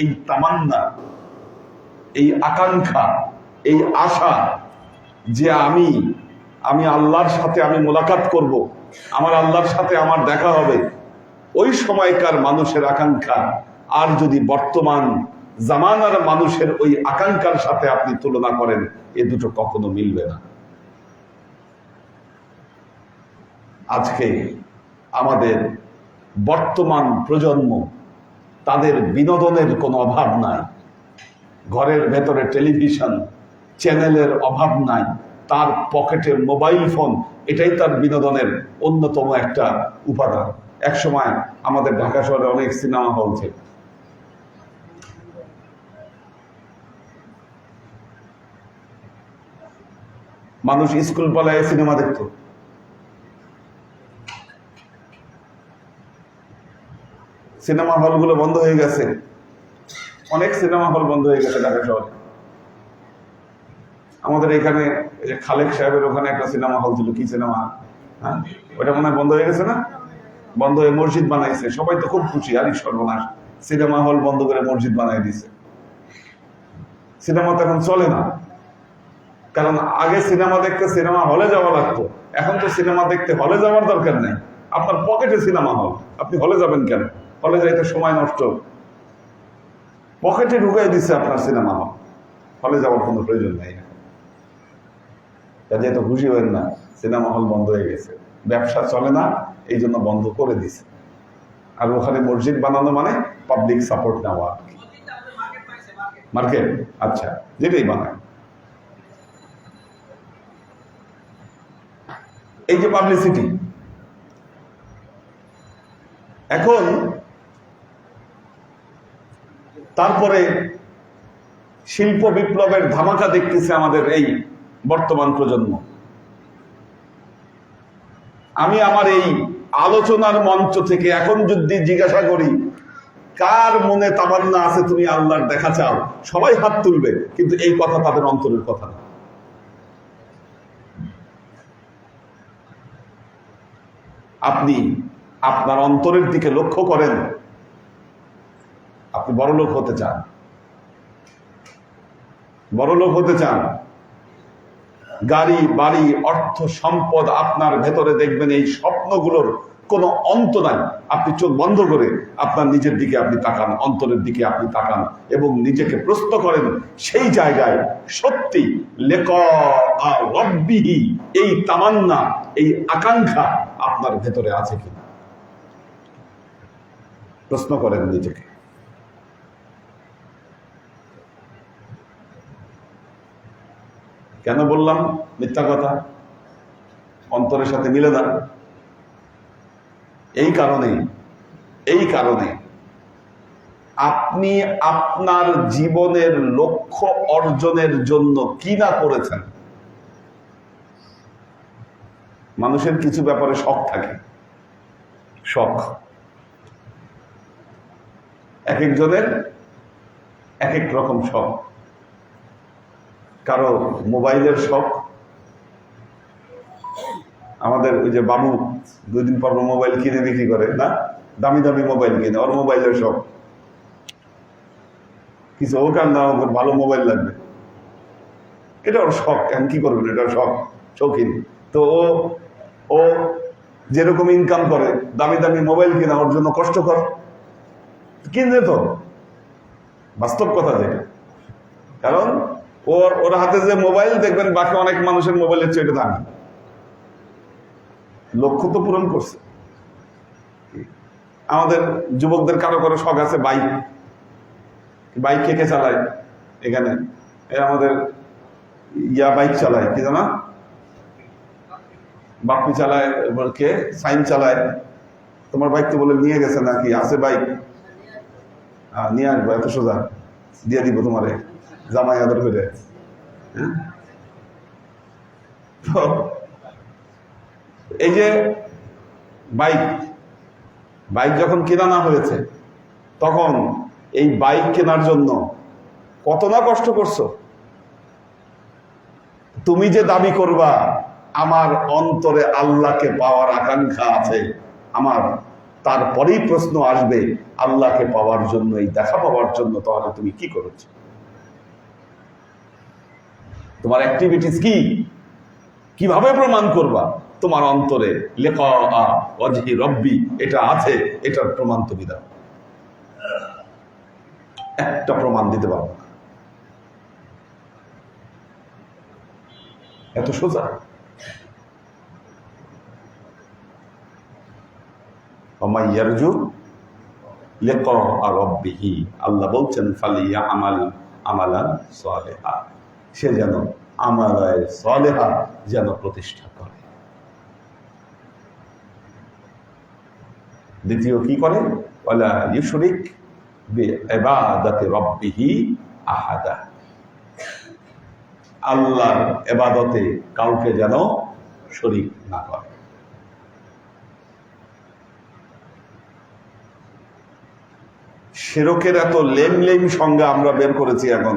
এই তামান্না, এই আকাঙ্ক্ষা, এই আশা যে আমি আমি আল্লাহর সাথে আমি মোলাকাত করব। আমার আল্লাহর সাথে আমার দেখা হবে, ওই সময়কার মানুষের আকাঙ্ক্ষা আর যদি বর্তমান জামানার মানুষের ওই আকাঙ্ক্ষার সাথে আপনি তুলনা করেন, এ দুটো কখনো মিলবে না আজকে আমাদের বর্তমান প্রজন্ম তাদের বিনোদনের কোনো অভাব নাই। ঘরের ভেতরে টেলিভিশন, চ্যানেলের অভাব নাই। তার পকেটে মোবাইল ফোন, এটাই তার বিনোদনের অন্যতম একটা উপাদান। একসময় আমাদের ঢাকা শহরে অনেক সিনেমা হল ছিল। মানুষ স্কুল পালায় সিনেমা দেখতো। সিনেমা হলগুলো বন্ধ হয়ে গেছে। অনেক সিনেমা হল বন্ধ হয়ে গেছে ঢাকা শহরে। আমাদের এখানে খালেক সাহেবের ওখানে একটা সিনেমা হল ছিল, কি সিনেমা? হ্যাঁ? ওটা মনে বন্ধ হয়ে গেছে না? বন্ধ হয়ে মসজিদ বানাইছে। সবাই তো খুব খুশি, আরে সর্বনাশ। সিনেমা হল বন্ধ করে মসজিদ বানাই দিছে। সিনেমা তো এখন চলে না। কারণ আগে সিনেমা দেখতে সিনেমা হলে যাওয়া লাগতো। এখন তো সিনেমা দেখতে হলে যাওয়ার দরকার নেই। আপনার পকেটে সিনেমা হল। আপনি হলে যাবেন কেন? হলে যাইতে সময় নষ্ট। পকেটে ঢুকাই দিচ্ছে আপনার সিনেমা হল। হলে যাওয়ার কোনো প্রয়োজন নেই। কাজে তো খুশি হবেন না, সিনেমা হল বন্ধ হয়ে গেছে। ব্যবসা চলে না, এই জন্য বন্ধ করে দিছে। আর ওখানে মসজিদ বানানো মানে পাবলিক সাপোর্ট নেওয়া। মার্কেট? আচ্ছা যেটাই বানায়। এই যে পাবলিসিটি এখন তারপরে শিল্প বিপ্লবের ধামাকা দেখতেছে আমাদের এই বর্তমান প্রজন্ম। আমি আমার এই আলোচনার মঞ্চ থেকে এখন যদি জিজ্ঞাসা করি, কার মনে তামান্না আছে তুমি আল্লাহর দেখা চাও? সবাই হাত তুলবে, কিন্তু এই কথা তাদের অন্তরের কথা না। আপনি আপনার অন্তরের দিকে লক্ষ্য করেন আপনি বড়লোক হতে চান। বড়লোক হতে চান। গাড়ি, বাড়ি, অর্থ, সম্পদ আপনার ভেতরে দেখবেন এই স্বপ্নগুলোর কোনো অন্ত নাই। আপনি চোখ বন্ধ করে আপনার নিজের দিকে আপনি তাকান, অন্তরের দিকে আপনি তাকান এবং নিজেকে প্রশ্ন করেন, সেই জায়গায় সত্যি রব্বিহি এই তামান্না, এই আকাঙ্ক্ষা আপনার ভেতরে আছে কিনা? প্রশ্ন করেন নিজেকে। কেন বললাম? মিথ্যা কথা। অন্তরের সাথে মিলে না। এই কারণে এই কারণে আপনি আপনার জীবনের লক্ষ্য অর্জনের জন্য কি না করেছেন? মানুষের কিছু ব্যাপারে শখ থাকে। শখ। এক একজনের এক এক রকম শখ। কারও মোবাইলের শখ। আমাদের ওই যে বাবু দুই দিন পর মোবাইল কিনে বিক্রি করে, না? দামি দামি মোবাইল কিনে, ওর মোবাইলের শখ। কিছু ও কান দাম ওর ভালো মোবাইল লাগবে। এটা ওর শখ, এখন কি করবেন? এটা শখ, শৌখিন। তো ও ও যেরকম ইনকাম করে, দামি দামি মোবাইল কিনা ওর জন্য কষ্টকর। কিনবে তো? বাস্তব কথা যেটা। কারণ ওর ওর হাতে যে মোবাইল, দেখবেন বাকি অনেক মানুষের মোবাইলের চেয়ে দামি। লক্ষ্য তো পূরণ করছে। আমাদের যুবকদের কারও কারও শখ আছে বাইক। বাইক কে কে চালায় এখানে? আমাদের ইয়া বাইক চালায়, কি জানা? বাপি চালায় কে? সাইন চালায়। তোমার বাইক তো বলে নিয়ে গেছে নাকি? আছে বাইক? নিয়ে আসব, এত সোজা। দিয়ে দিব তোমারে। জামাই আদর করে। হ্যাঁ? এই যে বাইক বাইক যখন কেনা হয়েছে, তখন এই বাইক কেনার জন্য কত না কষ্ট করছ? তুমি যে দাবি করবা, আমার অন্তরে আল্লাহকে পাওয়ার আকাঙ্ক্ষা আছে, আমার তারপরেই প্রশ্ন আসবে, আল্লাহকে পাওয়ার জন্য এই দেখা পাওয়ার জন্য তাহলে তুমি কি করেছ? তোমার অ্যাক্টিভিটিস কি? কীভাবে প্রমাণ করবা? তোমার অন্তরে লেখা রব্বি, এটা আছে, এটার প্রমাণ তুমি দাও। একটা প্রমাণ দিতে পারব এত সোজা। লেক রব্বিহি, আল্লাহ বলছেন ফালিয়া আমাল আমালান সালেহা। সে যেন আমালায় সালেহা যেন প্রতিষ্ঠা করে। দ্বিতীয় কি করে? ওয়ালা ইউশরিক বিইবাদাতি রব্বিহি আহাদা। আল্লাহর এবাদতে কাউকে যেন শরিক না করে। শেরকের এত লেম লেম সংজ্ঞা আমরা বের করেছি এখন।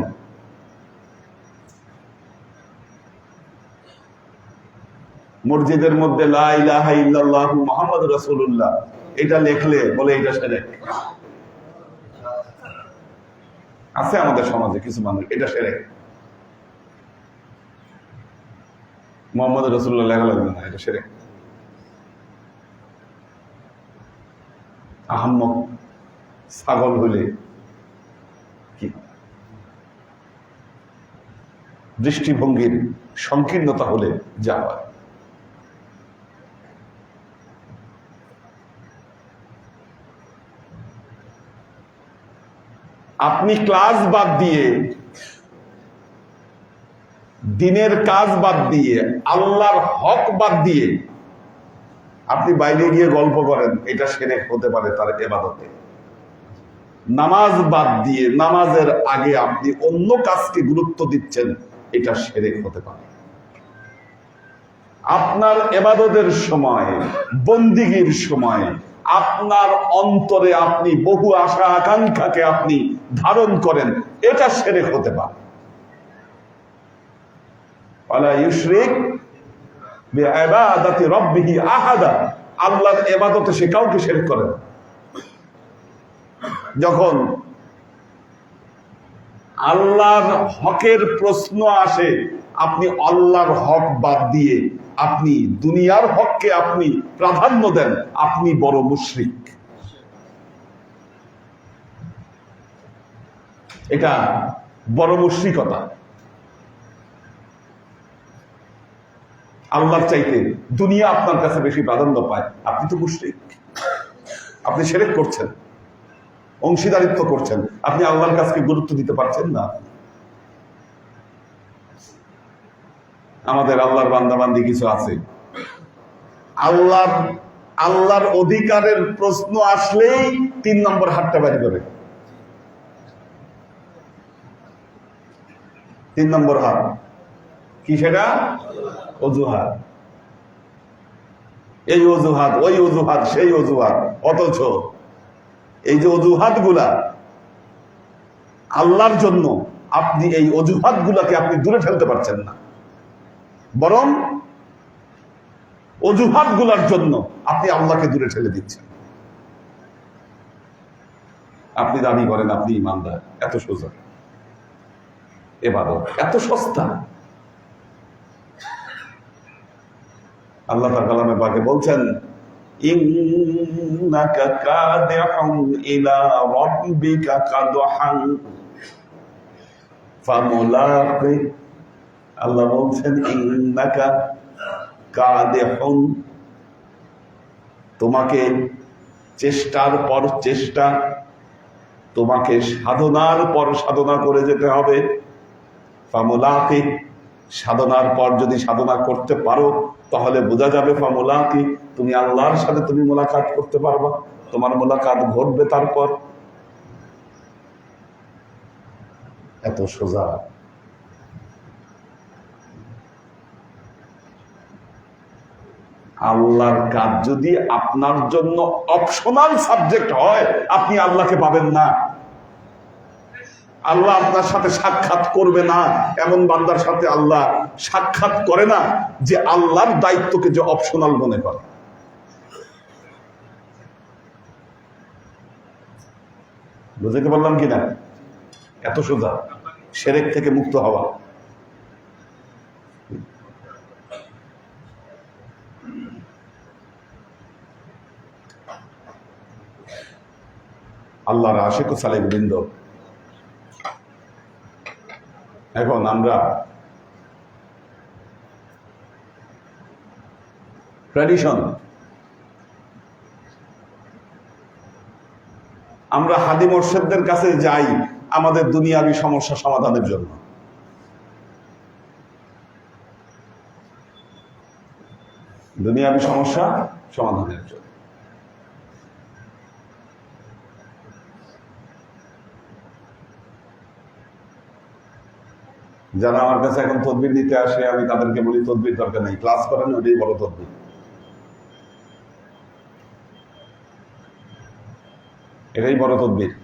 মসজিদের মধ্যে মোহাম্মদ রসুল্লাহ এটা লেখলে বলে এটা সেরে আছে আমাদের সমাজে কিছু মানুষ, এটা সেরে মোহাম্মদ রসুল্লাহ লেখা লাগবে না, এটা সেরে আহম্মক ছাগল হলে কি? দৃষ্টিভঙ্গির সংকীর্ণতা হলে যা হয়। আপনি ক্লাস বাদ দিয়ে, দিনের কাজ বাদ দিয়ে, আল্লাহর হক বাদ দিয়ে আপনি বাইরে গিয়ে গল্প করেন, এটা সেরে হতে পারে তার এবাদতে। নামাজ বাদ দিয়ে, নামাজের আগে আপনি অন্য কাজকে গুরুত্ব দিচ্ছেন, এটা সেরে হতে পারে। আপনার এবাদতের সময়, বন্দিগির সময় আপনার অন্তরে আপনি বহু আশা আকাঙ্ক্ষাকে আপনি ধারণ করেন, এটা সেরে হতে পারে। আল্লাহর এবাদতে সে কাউকে শের করে যখন আল্লাহর হকের প্রশ্ন আসে আপনি আল্লাহর হক বাদ দিয়ে আপনি দুনিয়ার হককে আপনি প্রাধান্য দেন, আপনি বড় মুশরিক। এটা বড় মুশ্রিকতা। আল্লাহর চাইতে দুনিয়া আপনার কাছে বেশি প্রাধান্য পায়। আপনি তো মুশ্রিক। আপনি সেরেক করছেন, অংশীদারিত্ব করছেন। আপনি আল্লাহর কাছকে গুরুত্ব দিতে পারছেন না। আমাদের আল্লাহর বান্দাবান্দি কিছু আছে। আল্লাহর আল্লাহর অধিকারের প্রশ্ন আসলেই তিন নম্বর হাতটা বাড়ি করে। তিন নম্বর হাত। কি সেটা? অজুহাত। এই অজুহাত, ওই অজুহাত, সেই অজুহাত, অথচ এই যে অজুহাতগুলা আল্লাহর জন্য আপনি এই অজুহাত গুলাকে আপনি দূরে ফেলতে পারছেন না। বরং অজুহাতগুলার জন্য আপনি আল্লাহকে দূরে ঠেলে দিচ্ছেন। আপনি দাবি করেন, আপনি ইমানদার। এত সোজা। এবার এত সস্তা। আল্লাহ কালামে পাকে বলছেন ইলা আল্লাহ বলছেন, ইন্নাকা তোমাকে চেষ্টার পর চেষ্টা, তোমাকে সাধনার পর সাধনা করে যেতে হবে। ফামুলাকি, সাধনার পর যদি সাধনা করতে পারো, তাহলে বোঝা যাবে ফামুলাকি, তুমি আল্লাহর সাথে তুমি মোলাকাত করতে পারবা। তোমার মোলাকাত ঘটবে তারপর। এত সোজা। আল্লাহর কাজ যদি আপনার জন্য অপশনাল সাবজেক্ট হয়, আপনি আল্লাহকে পাবেন না। আল্লাহ আপনার সাথে সাক্ষাৎ করবে না। এমন বান্দার সাথে আল্লাহ সাক্ষাৎ করে না যে আল্লাহর দায়িত্বকে যে অপশনাল মনে করে। বুঝতে পারলাম কিনা? এত সোজা। সেরেক থেকে মুক্ত হওয়া। আল্লাহর আশেক সালেক বৃন্দ। এখন আমরা ট্র্যাডিশন আমরা হাদি মোর্শেদদের কাছে যাই আমাদের দুনিয়াবি সমস্যা সমাধানের জন্য। দুনিয়াবি সমস্যা সমাধানের জন্য। যারা আমার কাছে এখন তদবির নিতে আসে, আমি তাদেরকে বলি, তদবির দরকার নেই। ক্লাস করেন ওটাই বড় তদবির। এটাই বড় তদবির।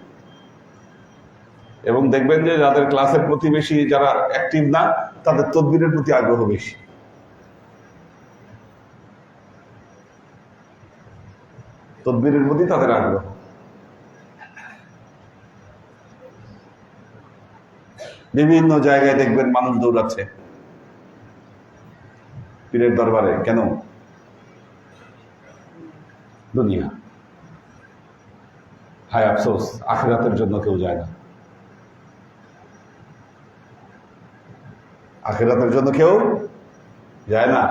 এবং দেখবেন যে যাদের ক্লাসের প্রতি বেশি যারা অ্যাক্টিভ না, তাদের তদবিরের প্রতি আগ্রহ বেশি। তদবিরের প্রতি তাদের আগ্রহ। বিভিন্ন জায়গায় দেখবেন মানুষ দৌড়াচ্ছে। পীরের দরবারে, কেন? দুনিয়া। হায় আফসোস, আখেরাতের জন্য কেউ যায় না। আখেরাতের জন্য কেউ যায় না।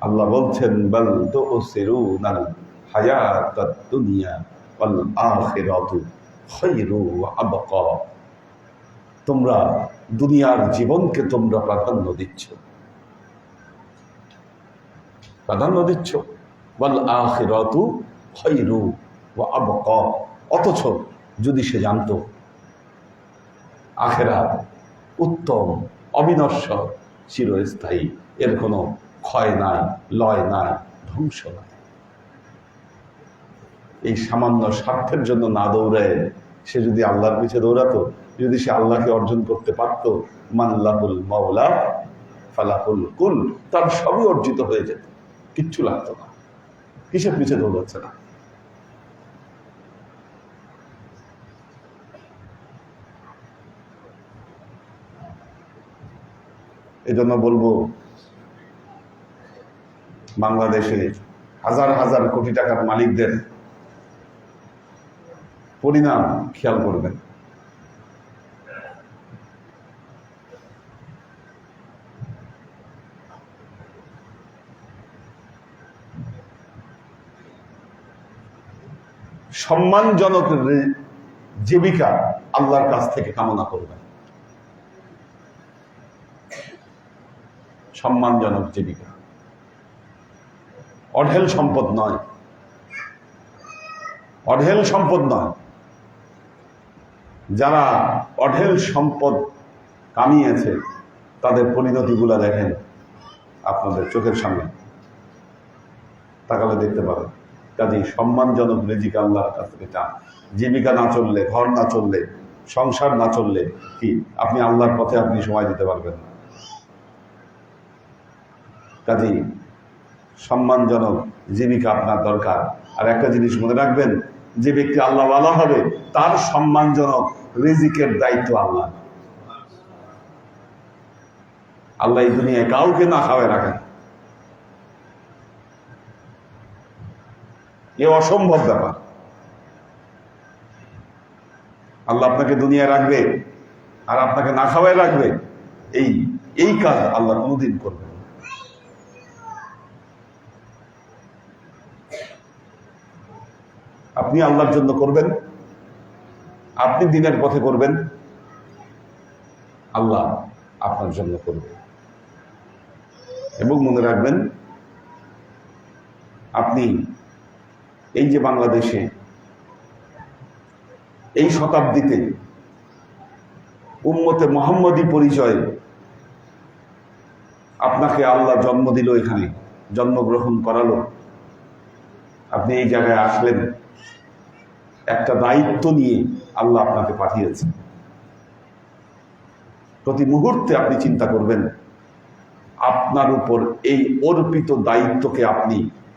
আল্লাহ বলছেন, বল তো ও সেরু নাল হায়াত দুনিয়া বল আখেরাতু খৈরু আবকা। তোমরা দুনিয়ার জীবনকে তোমরা প্রাধান্য দিচ্ছ। প্রাধান্য দিচ্ছ। বল আখিরাতু খৈরু আবক। অথচ যদি সে জানত, আখেরা উত্তম, অবিনশ্বর, চিরস্থায়ী, এর কোনো ক্ষয় নাই, লয় নাই, ধ্বংস নাই। এই সামান্য স্বার্থের জন্য না দৌড়ায়, সে যদি আল্লাহর পিছে দৌড়াতো যদি সে আল্লাহকে অর্জন করতে পারত মাল্লাহুল মাওলা, ফালাহুল কুল, তার সবই অর্জিত হয়ে যেত। কিচ্ছু লাগতো না। কিসের পিছে দৌড়াচ্ছে না? এজন্য বলব, বাংলাদেশে হাজার হাজার কোটি টাকার মালিকদের পরিণাম খেয়াল করবেন। সম্মানজনক জীবিকা আল্লাহর কাছ থেকে কামনা করবেন। সম্মানজনক জীবিকা। অঢেল সম্পদ নয়। অঢেল সম্পদ নয়। যারা অঢেল সম্পদ কামিয়েছে, তাদের পরিণতিগুলা দেখেন আপনাদের চোখের সামনে। তাকালে দেখতে পাবেন কাজেই সম্মানজনক রেজিকা আল্লাহর কাছ থেকে চান। জীবিকা না চললে, ঘর না চললে, সংসার না চললে কি? আপনি আল্লাহর পথে আপনি সময় দিতে পারবেন না। কাজেই সম্মানজনক জীবিকা আপনার দরকার। আর একটা জিনিস মনে রাখবেন, যে ব্যক্তি আল্লাহ আল্লাহ হবে, তার সম্মানজনক রিজিকের দায়িত্ব আল্লাহ আল্লাহ এই দুনিয়ায় কাউকে না খাওয়ায় রাখেন। এ অসম্ভব ব্যাপার। আল্লাহ আপনাকে দুনিয়ায় রাখবে, আর আপনাকে না খাওয়ায় রাখবে, এই এই কাজ আল্লাহ কোনোদিন করবে আপনি আল্লাহর জন্য করবেন, আপনি দিনের পথে করবেন, আল্লাহ আপনার জন্য করবে। এবং মনে রাখবেন, আপনি এই যে বাংলাদেশে, এই শতাব্দীতে উম্মতে মোহাম্মদী পরিচয় আপনাকে আল্লাহ জন্ম দিল এখানে, জন্মগ্রহণ করালো। আপনি এই জায়গায় আসলেন, একটা দায়িত্ব নিয়ে আল্লাহ আপনাকে পাঠিয়েছেন প্রতি মুহূর্তে আপনি চিন্তা করবেন, আপনার উপর এই অর্পিত দায়িত্বকে আপনি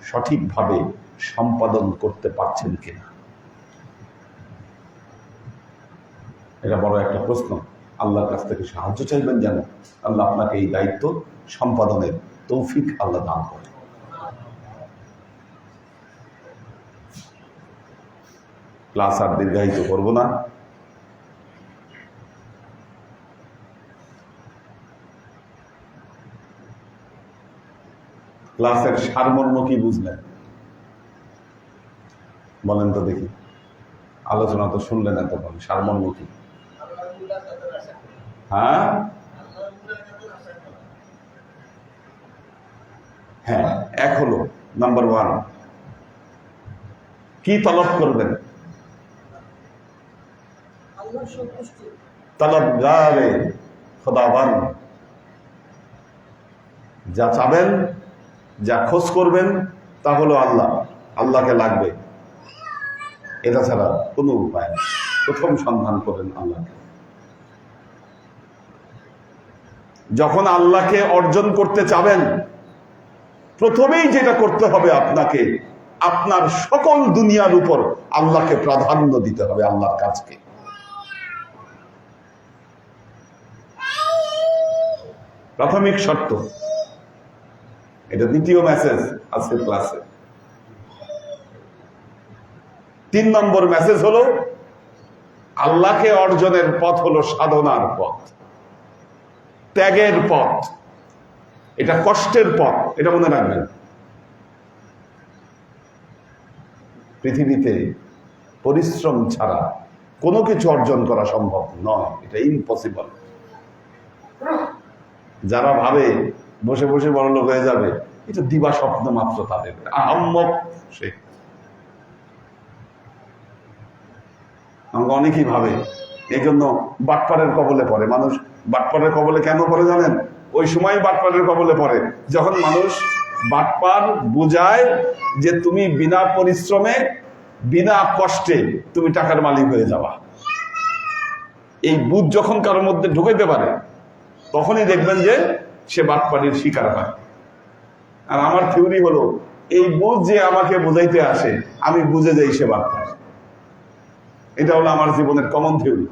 সঠিকভাবে সম্পাদন করতে পারছেন কিনা? এটা বড় একটা প্রশ্ন। আল্লাহর কাছ থেকে সাহায্য চাইবেন যেন আল্লাহ আপনাকে এই দায়িত্ব সম্পাদনের তৌফিক আল্লাহ দান করে ক্লাস আর দীর্ঘায়িত করব না। ক্লাসের সারমর্ম কি বুঝলেন? বলেন তো দেখি। আলোচনা তো শুনলেন এতক্ষণ, সারমর্ম কি? হ্যাঁ? হ্যাঁ এক হলো নাম্বার ওয়ান কি তলব করবেন? তলব গারে খোদাবান। যা চাবেন, যা খোঁজ করবেন, তা হলো আল্লাহ। আল্লাহকে লাগবে। এটা ছাড়া কোনো উপায় নেই। প্রথম সন্ধান করেন আল্লাহকে। যখন আল্লাহকে অর্জন করতে চাবেন, প্রথমেই যেটা করতে হবে আপনাকে, আপনার সকল দুনিয়ার উপর আল্লাহকে প্রাধান্য দিতে হবে আল্লাহর কাজকে। প্রাথমিক শর্ত, এটা দ্বিতীয় মেসেজ আজকে ক্লাসে তিন নম্বর মেসেজ হলো, আল্লাহকে অর্জনের পথ হলো সাধনার পথ। ত্যাগের পথ। এটা কষ্টের পথ, এটা মনে রাখবেন। পৃথিবীতে পরিশ্রম ছাড়া কোনো কিছু অর্জন করা সম্ভব নয়, এটা ইম্পসিবল যারা ভাবে বসে বসে বড় লোক হয়ে যাবে, এটা দিবা স্বপ্ন মাত্র তাদের। আহম্মক সে। আমাকে অনেকেই ভাবে, এই জন্য বাটপাড়ের কবলে পড়ে। মানুষ বাটপাড়ের কবলে কেন পড়ে জানেন? ওই সময় বাটপাড়ের কবলে পড়ে। যখন মানুষ বাটপার বুঝায় যে তুমি বিনা পরিশ্রমে, বিনা কষ্টে তুমি টাকার মালিক হয়ে যাওয়া এই বুধ যখন কারোর মধ্যে ঢুকাইতে পারে, তখনই দেখবেন যে সে বাটপাড়ির শিকার হয়। আর আমার থিওরি হলো, এই বুঝ যে আমাকে বোঝাইতে আসে, আমি বুঝে যাই সে বাটপার। এটা হলো আমার জীবনের কমন থিওরি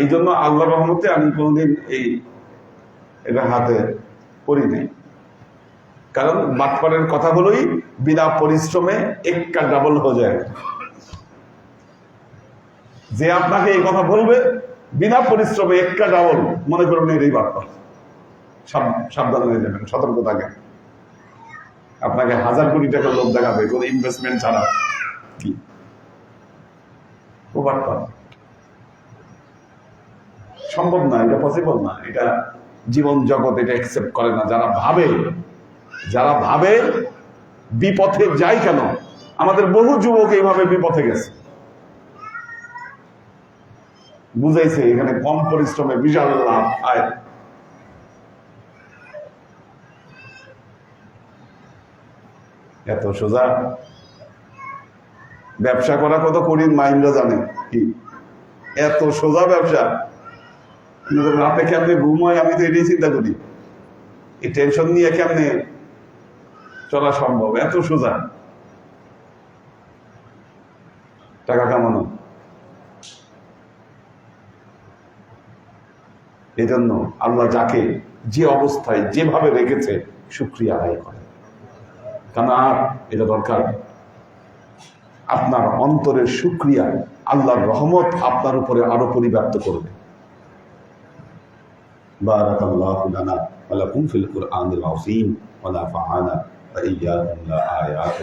এই জন্য আল্লাহ রহমতে আমি কোনোদিন এই এটা হাতে করি নাই। কারণ বাটপারের কথাগুলোই বিনা পরিশ্রমে একটা ডাবল হয়ে যায়। যে আপনাকে এই কথা বলবে, বিনা পরিশ্রমে একটা ডাবল মনে করুন এরই বাটপার। সাবধান হয়ে যাবেন, সতর্ক থাকেন। আপনাকে হাজার কোটি টাকা লোক দেখাবে, কোনো ইনভেস্টমেন্ট ছাড়া। কি ও বাটপার সম্ভব না, এটা পসিবল না। এটা জীবন জগৎ, এটা অ্যাকসেপ্ট করে না। যারা ভাবে যারা ভাবে বিপথে যায় কেন? আমাদের বহু যুবক এইভাবে বিপথে গেছে। বুঝাইছে, এখানে কম পরিশ্রমে বিশাল লাভ, আয়। এত সোজা। ব্যবসা করা কত কঠিন মাইন্ডরা জানে। কি? এত সোজা ব্যবসা। রাতে কেমনে ঘুম হয় আমি তো এটাই চিন্তা করি। এই টেনশন নিয়ে কেমনে চলা সম্ভব? এত সোজা। টাকা কামানো। এই জন্য আল্লাহ যাকে যে অবস্থায় যেভাবে রেখেছে সুক্রিয়া আদায় করে। কেন আর এটা দরকার। আপনার অন্তরের সুক্রিয়া আল্লাহর রহমত আপনার উপরে আরো পরিব্যাপ্ত করবে بارك الله لنا ولكم في القرآن العظيم ونفعنا وإياكم لآيات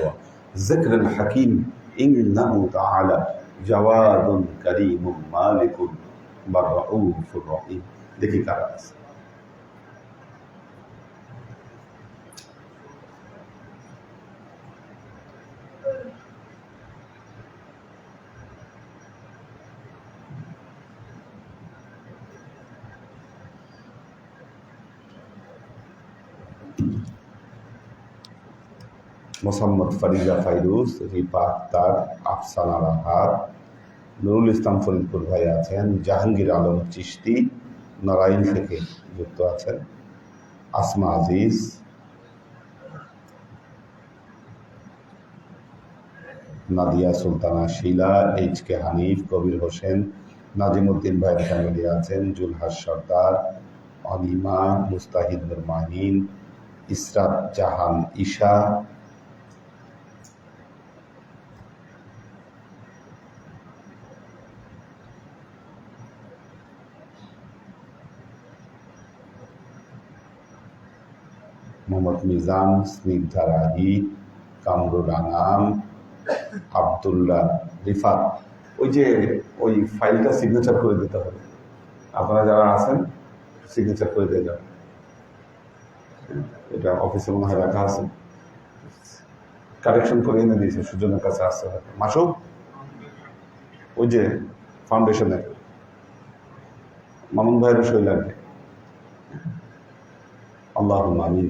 ذكر الحكيم إنه تعالى جواد كريم مالك بالرؤوف الرحيم দেখি কারা আছে মোসাম্মদ ফারিজা ফাইরুজ রিপা আক্তার আফসানা রাহাত নুরুল ইসলাম ফরিদপুর ভাই আছেন, জাহাঙ্গীর আলম চিশতি, নারায়ণ থেকে যুক্ত আছেন, আসমা আজিজ। নাদিয়া সুলতানা শিলা এইচ কে হানিফ, কবির হোসেন, নাজিমুদ্দিন ভাইয়ের ফ্যামিলি আছেন, জুলহাস সর্দার, অনিমা মুস্তাহিদ নুর মাহিন, ইসরাত জাহান ঈশা মোহাম্মদ মিজান, স্নিগ্ধা রাহি কামরুল আনাম আবদুল্লাহ রিফাত। ওই যে, ওই ফাইলটা সিগনেচার করে দিতে হবে। আপনারা যারা আছেন সিগনেচার করে দিয়ে যাবেন এটা অফিসে মনে হয় রাখা আছে। কারেকশন করে এনে দিয়েছে, সুজনের কাছে আসতে হবে মাসুক ওই যে ফাউন্ডেশনের মামুন ভাইয়েরও সই লাগবে। আল্লাহ আমিন।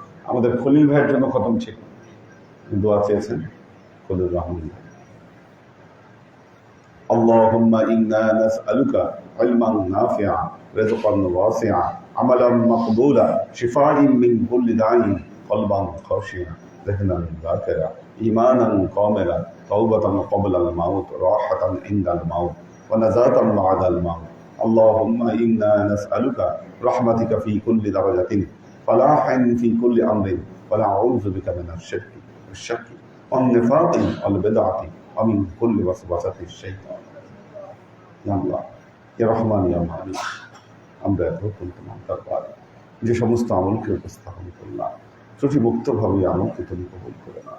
আমাদের খলিল ভাইয়ের জন্য খতম ছিল দোয়া চেয়েছেন খলিল রহমান اللهم إنا نسألك علما نافعا رزقا واسعا عملا مقبولا شفاء من كل داء قلبا خاشعا ذهنا ذاكرا إيمانا كاملا توبة قبل الموت راحة عند الموت ونزاة بعد الموت اللهم إنا نسألك رحمتك في كل درجة فلاحا في كل أمر ونعوذ بك من الشرك والشك والنفاق والبدعة ومن كل وسوسة الشيطان يا الله يا رحمن يا মালিক আমরা এতক্ষণ তোমার দরবার যে সমস্ত আমলকে উপস্থাপন করলাম ত্রুটি মুক্তভাবে আমলকে তুমি কবুল করে না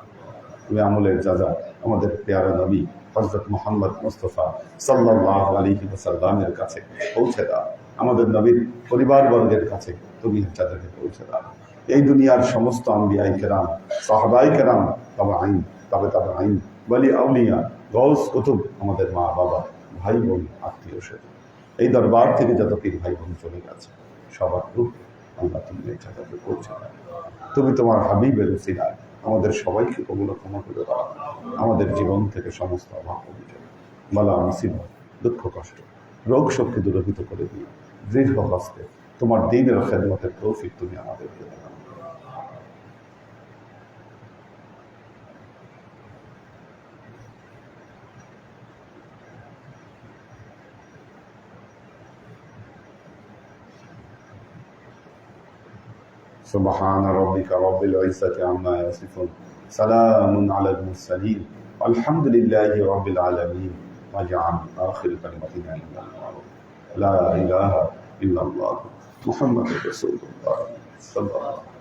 তুমি আমলের যা যা আমাদের পেয়ারা নবী হজরত মোহাম্মদ মুস্তফা সাল্লাহ আলী সাল্লামের কাছে পৌঁছে দাও আমাদের নবীর পরিবারবর্গের কাছে তুমি তাদেরকে পৌঁছে দাও। এই দুনিয়ার সমস্ত আম্বিয়াই কেরাম সাহবাই কেরাম তবে আইন, তবে তবে আইন বলি আউলিয়া গৌস কুতুব আমাদের মা, বাবা, ভাই বোন, আত্মীয় স্বজন। এই দরবার থেকে যত পীর ভাই বোন চলে গেছে, সবার রূপ আল্লাহ তুমি এই জায়গাতে পৌঁছে দাও। তুমি তোমার হাবিবের উসিলায় আমাদের সবাইকে কবুল ক্ষমা করে দাও। আমাদের জীবন থেকে সমস্ত অভাব অভিযোগ বলা মুসিবত দুঃখ কষ্ট। রোগ শক্তি দূরীভূত করে দিও দৃঢ় হস্তে তোমার দিনের খেদমতের তৌফিক তুমি আমাদেরকে দাও سبحان ربك رب العزة عما يصفون سلام على المرسلين والحمد لله رب العالمين واجعل آخر كلمتنا إلا المعروف. لا إله إلا الله. محمد رسول الله. صلى الله عليه وسلم.